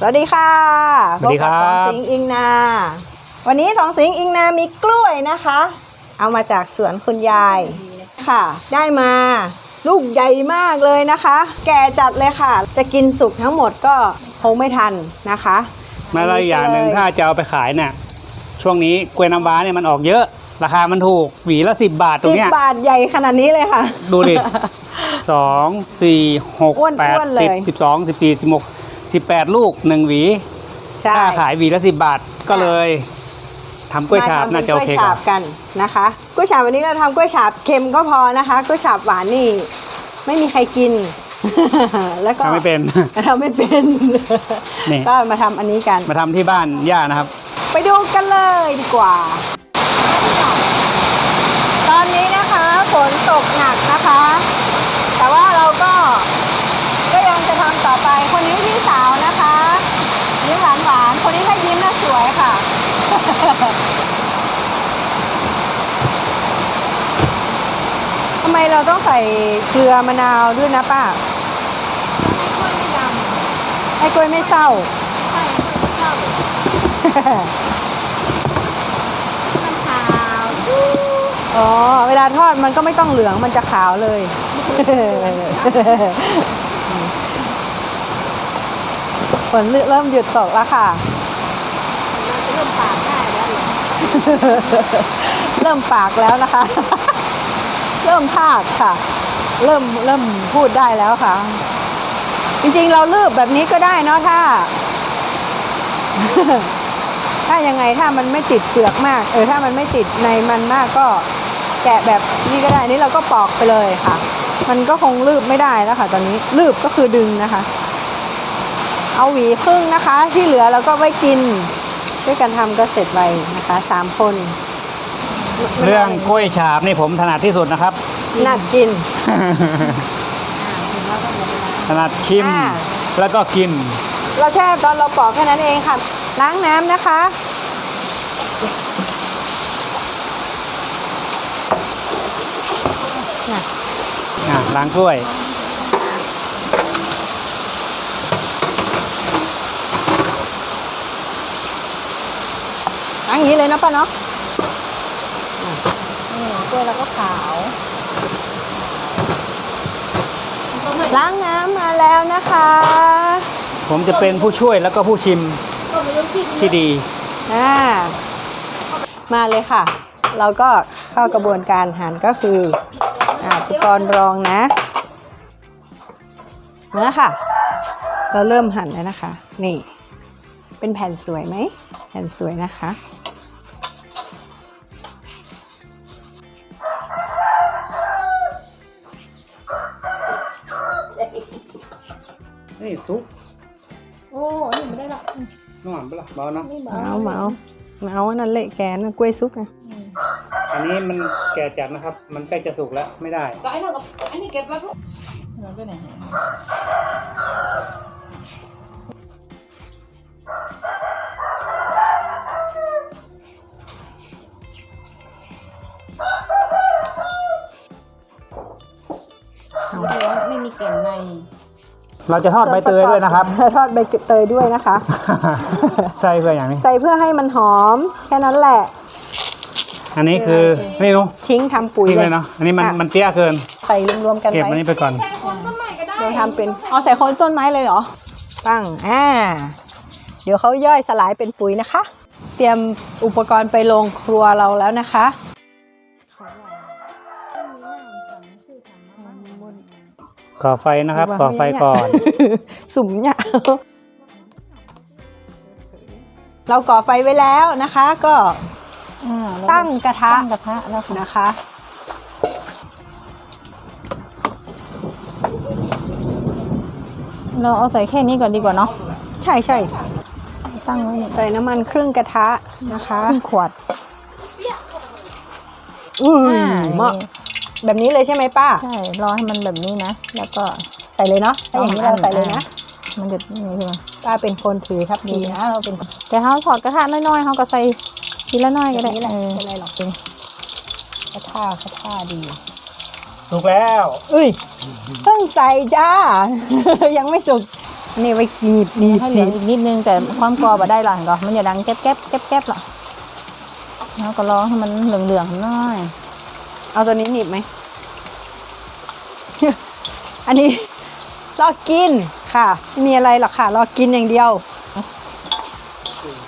สวัสดีค่ะสวัสดีครับ พกัสองสิงห์อิงนา วันนี้สองสิงห์อิงนามีกล้วยนะคะ เอามาจากสวนคุณยายค่ะ ได้มาลูกใหญ่มากเลยนะคะ แก่จัดเลยค่ะ จะกินสุกทั้งหมดก็คงไม่ทันนะคะ มาแล้วอีกอย่างหนึ่งเลยถ้าจะเอาไปขายเนี่ยช่วงนี้กล้วยน้ำว้าเนี่ยมันออกเยอะ ราคามันถูกหวีละสิบบาทตรสิงบเนี้ย บาทใหญ่ขนาดนี้เลยค่ะ ดูดิ สองสี่หกอ้วนๆแปดเลย สิบสิบสองสิบสี่สิบหก สิบแปดลูกหนึ่งหวีใช่ถ้าขายหวีละสิบบาทก็เลยทำกล้วยฉาบมทำน่าจะโอเคป็นกล้วยกฉาว่าบกันนะคะกล้วยฉาบวันนี้เราทำกล้วยฉาบเค็มก็พอนะคะกล้วยฉาบหวานนี่ ไม่มีใครกิน แล้วก็ทำไม่เป็นทำไม่เป็นนี่ ก็มาทำอันนี้กัน มาทำที่บ้านย่านะครับ ไปดูกันเลยดีกว่า ตอนนี้นะคะฝนตกหนักนะคะ แต่ว่าเราก็ก็ยังจะทำต่อไป คนนี้พี่สาวนะคะยิ้มหวานหวานๆคนนี้ถ้ายิ้มน่าสวยค่ะ ทำไมเราต้องใส่เกลือมะนาวด้วยนะป้าให้กล้วยไม่เศร้าอ๋อ เวลาทอดมันก็ไม่ต้องเหลืองมันจะขาวเลย ฝนเริ่มหยุดตกแล้วค่ะ เริ่มปากได้แล้วเหรอเริ่มปากแล้วนะคะ เริ่มภาคค่ะ เริ่มเริ่มพูดได้แล้วค่ะ จริงๆเราลืบแบบนี้ก็ได้เนาะถ้า ถ้ายังไงถ้ามันไม่ติดเปลือกมาก เออถ้ามันไม่ติดในมันมากก็แกะแบบนี้ก็ได้นี่เราก็ปอกไปเลยค่ะ มันก็คงลืบไม่ได้แล้วค่ะ ตอนนี้ลืบก็คือดึงนะคะ เอาหวีครึ่งนะคะ ที่เหลือเราก็ไว้กิน ด้วยกันทำก็เสร็จไวนะคะสามคน เรื่องกล้วยฉาบนี่ผมถนัดที่สุดนะครับ น่ากิน ถนัดชิมอ่าแล้วก็กิน เราแช่ตอนเราปอกแค่นั้นเองค่ะ ล้างน้ำนะคะ อะล้างกล้วย ล้างอย่างนี้เลยนะป้าเนาะอะ นี่กล้วยเราก็ขาว ล้างน้ำมาแล้วนะคะ ผมจะเป็นผู้ช่วยแล้วก็ผู้ชิมก็ไม่รู้ที่ที่ดี อ่า มาเลยค่ะ เราก็เข้ากระบวนการหั่นก็คืออ่าอุปกรณ์รองนะมาแล้วค่ะ เราเริ่มหั่นแล้วนะคะ นี่ เป็นแผ่นสวยไหม แผ่นสวยนะคะ นี่ซุปโอ้นี่ไม่ได้ละน้ำมันเปล่าเบาเนาะนี่บเมาเมาเอาอันนั่นเละแกนนกล้วยซุปนะอันนี้มันแก่จัดนะครับ มันใกล้จะสุกแล้วไม่ได้ ก็ไอ้นั่นกับอันนี้เก็บไว้พวกเราไปไหน เราจะทอดใบเตยด้วยนะครับ ทอดใบเตยด้วยนะคะ ใส่เพื่ออย่างนี้ ใส่เพื่อให้มันหอมแค่นั้นแหละ อันนี้คือไม่รู้ทิ้งทำปุ๋ยทิ้งเลยเนาะอันนี้มันอะ มันเตี้ยเกิน ใส่รวมๆกันเก็บไว้อันนี้ไปก่อนเราทำเป็นเอาใส่โคนต้นไม้เลยเหรอตั้งอ่าเดี๋ยวเขาย่อยสลายเป็นปุ๋ยนะคะ เตรียมอุปกรณ์ไปลงครัวเราแล้วนะคะ ก่อไฟนะครับก่อไฟก่อน สุ่มเนี่ยเราก่อไฟไว้แล้วนะคะ ก็ตั้งกระทะตั้งกระทะแล้วค่ะนะคะเราเอาใส่แค่นี้ก่อนดีกว่าเนาะใช่ใช่ตั้งไว้เนี่ยใส่น้ำมันครึ่งกระทะนะคะครึ่งขวดอืมอ่าเหมาะ แบบนี้เลยใช่ไหมป้า ใช่รอให้มันแบบนี้นะ แล้วก็ใส่เลยเนาะถ้าอย่างนี้เราใส่เลยนะ มันจะนี่ใช่ไหมป้าเป็นคนถือทับดีนะเราเป็นแต่เขาถอดกระทะน้อยๆเขาก็ใส่ทีละน้อยก็ได้นี่แหละเออเป็นไรหรอกกระทะกระทะดีสุกแล้วอุ้ยเพิ่งใส่จ้า ยังไม่สุกนี่ไว้หนีบหนีบให้หเหลืนีองบอีกนิดนึงแต่ความกรอบอะได้หรอเห็นก่อนมันอย่าดังแก๊บแก๊บแก๊บแก๊บหรอกแล้วก็รอให้มันเหลืองเหลืองๆหน่อย เอาตัวนี้หนีบไหม อันนี้รอกินค่ะ ไม่มีอะไรหรอกค่ะ รอกินอย่างเดียว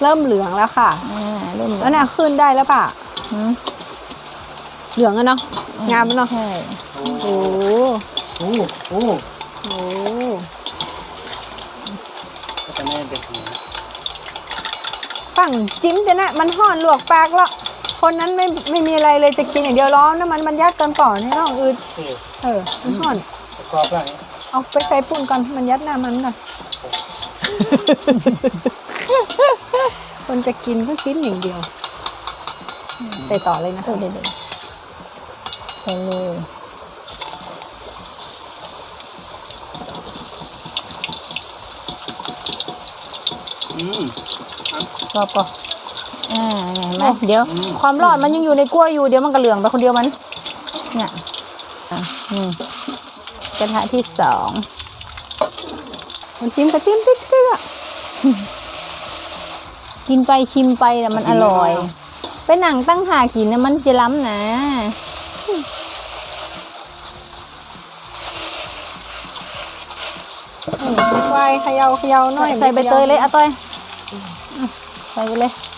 เริ่มเหลืองแล้วค่ะ อ่าเริ่มเหลืแล้อวงน่ะขึ้นได้แล้วป่ะ อืมเหลืองอะเนาะ งามเนาะ ใช่โอ้โห โอ้โอ้โอ้โหก็จะไม่เป็นสีนะฝั่งจิ้มจะนะมันห่อนลวกปากแล้ว คนนั้นไม่ไม่มีอะไรเลยจะกินอย่างเดียวร้อนน้ำมันมันยัดกันก่อนให้น้องอืดเออเออมันห่อน ประกอบแล้วนี่เอาไปใส่ปุ่นก่อนมันยัดหน้ามันก่อน คนจะกินก็กินอย่างเดียวไปต่อเลยนะเออเดี๋ยวเดี๋ยวใส่เลยอืม รอปะ อ่าเห็นไหมเดี๋ยว ความร้อนมันยังอยู่ในกล้วยอยู่เดี๋ยวมันก็เหลืองไปคนเดียวมัน เนี่ยอะนี่กระทะที่สองมันจิ้มก็จิ้มติ๊กเกลือกินไปชิมไปนะมันอร่อย ไปหนังตั้งหากินนะมันจะล้ำนะไฟเขย่าเขย่าหน่อยใส่ใบเตยเลยอะต้อยอะใส่ไปเลยอืมอืมอืม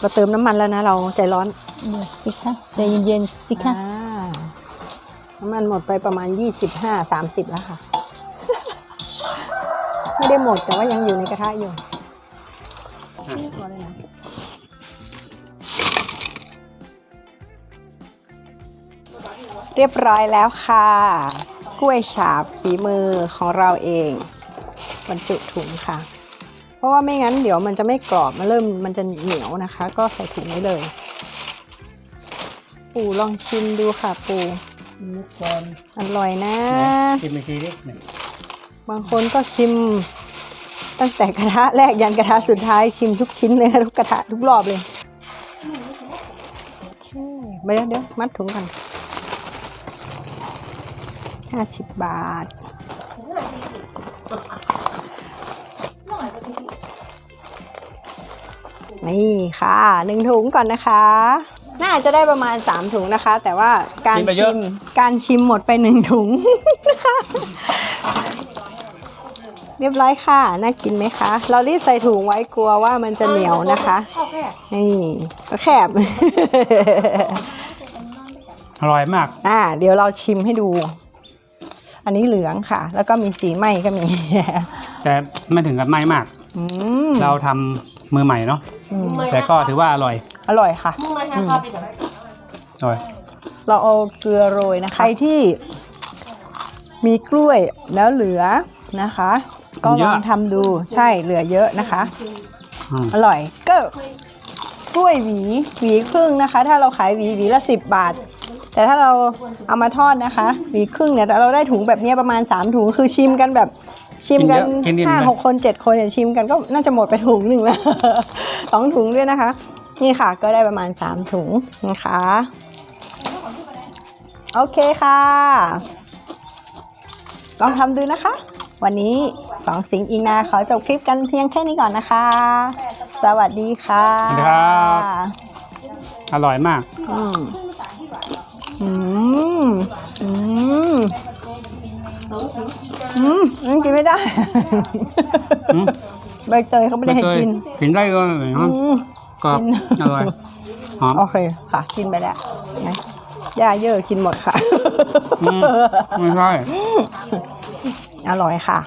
เราเติมน้ำมันแล้วนะเราใจร้อนเดี๋ยวสิคะใจเย็นๆสิคะอ่าน้ำมันหมดไปประมาณยี่สิบห้าสามสิบแล้วค่ะ ไม่ได้หมดแต่ว่ายังอยู่ในกระทะอยู่ตัวเลยนะเรียบร้อยแล้วค่ะ กล้วยฉาบฝีมือของเราเองบรรจุถุงค่ะ เพราะว่าไม่งั้นเดี๋ยวมันจะไม่กรอบมันเริ่มมันจะเหนียวนะคะ ก็ใส่ถุงไว้เลย ปู่ลองชิมดูค่ะ ปู่ลูกบอลอร่อยนะกินไปทีนิดหนึ่งบางคนก็ชิม ตั้งแต่กระทะแรกยันกระทะสุดท้ายชิมทุกชิ้นเลยทุกกระทะทุกรอบเลยโอเคไปเดี๋ยวเดี๋ยวมัดถุงกัน ห้าสิบบาท นี่ค่ะหนึ่งถุงก่อนนะคะ น่าจะได้ประมาณ 3 ถุงนะคะ แต่ว่าการชิมการชิมหมดไปหนึ่งถุง นะคะ เรียบร้อยค่ะ น่ากินไหมคะ เรารีบใส่ถุงไว้กลัวว่ามันจะเหนียวนะคะ นี่ก็แคบ อร่อยมาก อ่า เดี๋ยวเราชิมให้ดู อันนี้เหลืองค่ะ แล้วก็มีสีไหมก็มี แต่ไม่ถึงกับไหม้มาก อืมเราทำมือใหม่เนาะอืมแต่ก็ถือว่าอร่อยอร่อยค่ะอร่อย เราเอาเกลือโรยนะคะใครที่มีกล้วยแล้วเหลือนะคะ ก็ลองทำดูใช่เหลือเยอะนะคะ อืมอร่อยก็กล้วยหวีหวีครึ่งนะคะ ถ้าเราขายหวีหวีละสิบบาท แต่ถ้าเราเอามาทอดนะคะหวีครึ่งเนี่ยเราได้ถุงแบบเนี้ยประมาณ 3 ถุงคือชิมกันแบบชิมกันกินเยอะกินอิ่มห้าเลยหกคนเจ็ดคนเนี่ยชิมกันก็น่าจะหมดไปถุงหนึ่งแล้ว สองถุงด้วยนะคะ นี่ค่ะก็ได้ประมาณ 3 ถุงนะคะโอเคค่ะ ลองทำดูนะคะ วันนี้สองสิงห์อีนาขอจบคลิปกันเพียงแค่นี้ก่อนนะคะ สวัสดีค่ะสวัสดีครับ อร่อยมาก อืม อืมอืมอืมยังกินไม่ได้ อืมใบเตยเขาไม่ได้ให้กินกินได้ก็เลยอืฮะมกรอบอร่อยหอม โอเคค่ะ กินไปแล้วไงย่าเยอะกินหมดค่ะ อืม ไม่ใช่ อร่อยค่ะ